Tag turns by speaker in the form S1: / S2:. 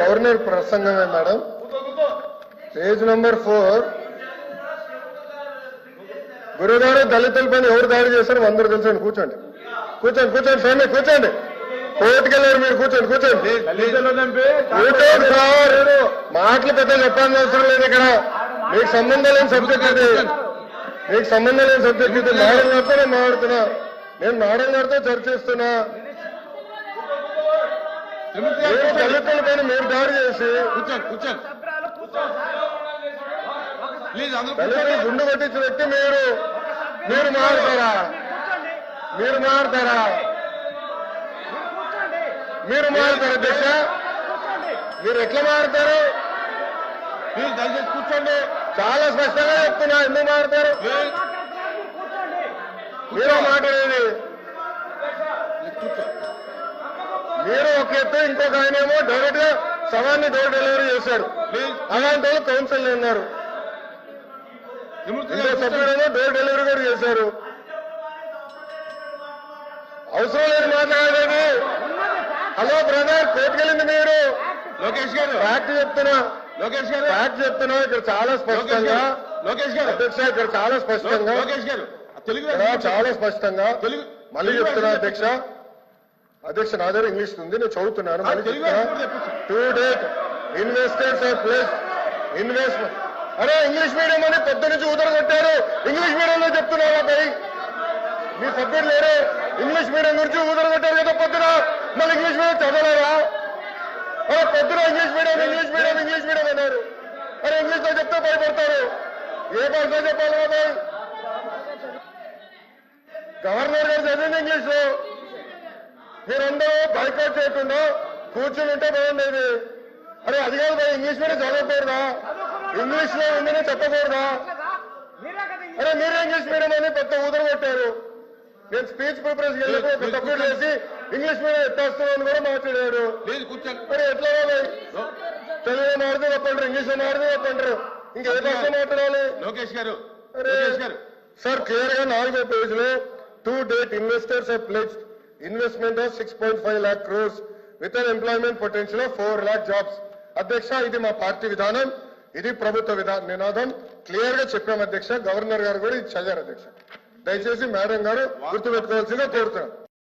S1: Governor ప్రసంగమే madam. Page number four. గురుగారు దళితులపైన ఎవరు దాడి చేశారు అందరూ తెలుసండి. కూర్చోండి. కూర్చోండి కూర్చోండి స్వామి కూర్చోండి. కోర్టుకి వెళ్ళారు మీరు కూర్చోండి కూర్చోండి. కూర్చోండి సార్. మాటలు పెద్ద చెప్పాల్సిన అవసరం లేదు ఇక్కడ. మీకు సంబంధం లేని సబ్జెక్ట్ ఇది. మీకు సంబంధం లేని సబ్జెక్ట్ ఇది. మేడం గారితో నేను మాట్లాడుతున్నా. నేను మేడం గారితో చర్చిస్తున్నా. మీరు దళితులపైన మీరు దాడి చేసి
S2: కూర్చోండి కూర్చోండి.
S1: గుండు కొట్టించిన వ్యక్తి మీరు. మీరు మారుతారా? మీరు మారుతారా? మీరు మారుతారా అధ్యక్ష మీరు ఎట్లా మారుతారు?
S2: ప్లీజ్ దయచేసి కూర్చోండి.
S1: చాలా స్పష్టంగా చెప్తున్నా ఎందుకు మారుతారు? మీరు మాట్లాడేది మీరు ఒక ఎత్తు ఇంకొక ఆయన ఏమో డైరెక్ట్గా సవాన్ని డోర్ డెలివరీ చేశారు
S2: ప్లీజ్
S1: అలాంటి వాళ్ళు కౌన్సిల్
S2: కూర్చోండి.
S1: సభ్యుడేమో డోర్ డెలివరీ కూడా చేశారు. అవసరం లేదు మాట్లాడేది హలో బ్రదర్ కోర్టుకెళ్ళింది మీరు?
S2: లోకేష్ గారు.
S1: ఫ్యాక్ట్ చెప్తున్నా.
S2: లోకేష్ గారు.
S1: ఫ్యాక్ట్ చెప్తున్నా ఇక్కడ చాలా స్పష్టంగా.
S2: లోకేష్ గారు.
S1: అధ్యక్ష ఇక్కడ చాలా స్పష్టంగా.
S2: లోకేష్ గారు. తెలుగు
S1: చాలా స్పష్టంగా.
S2: తెలుగు
S1: మళ్ళీ చెప్తున్నా అధ్యక్ష. అధ్యక్ష నా దగ్గర ఇంగ్లీష్ ఉంది నేను చదువుతున్నాను. To date investors place investment అరే ఇంగ్లీష్ మీడియం అని పొద్దు నుంచి ఉదర కొట్టారు. ఇంగ్లీష్ మీడియంలో చెప్తున్నారా పై మీ సభ్యులు లేరు. ఇంగ్లీష్ మీడియం గురించి ఉదర కొట్టారు కదా పొద్దున. మళ్ళీ ఇంగ్లీష్ మీడియం చదవలేరా అరే పొద్దున English medium English medium English medium అన్నారు. అరే ఇంగ్లీష్లో చెప్తే భయపడతారు. ఏ భాషలో చెప్పాలి బాబాయ్ గవర్నర్ గారు చదివింది ఇంగ్లీష్లో మీరందరూ బైకౌట్ చేయకుండా కూర్చుని ఉంటే బాగుండేది అరే అది కాదు ఇంగ్లీష్ మీడియం చదవకూడదా? ఇంగ్లీష్లో ఉందని చెప్పకూడదా? అరే మీరే ఇంగ్లీష్ మీడియం అని పెద్ద ఊదర కొట్టారు. నేను స్పీచ్ ప్రిపరేషన్ వెళ్ళినప్పుడు సబ్జెక్ట్ వేసి ఇంగ్లీష్ మీడియం ఎత్తేస్తున్నాను కూడా
S2: కూర్చోండి.
S1: మరి ఎట్లా తెలుగు మాడితే తప్పంటారు ఇంగ్లీష్ మాడితే తప్పంటారు ఇంకా ఏ భాష మాట్లాడాలి?
S2: లోకేష్ గారు
S1: సార్ క్లియర్గా నాలుగో పేజ్లో to date investors pledged investment of six point five lakh crores with an employment potential of four lakh jobs అధ్యక్ష ఇది మా పార్టీ విధానం. ఇది ప్రభుత్వ విధా నినాదం. క్లియర్గా చెప్పాం అధ్యక్ష. గవర్నర్ గారు కూడా ఇది చదివారు అధ్యక్ష. దయచేసి మేడం గారు గుర్తుపెట్టుకోవాల్సిందిగా కోరుతున్నాను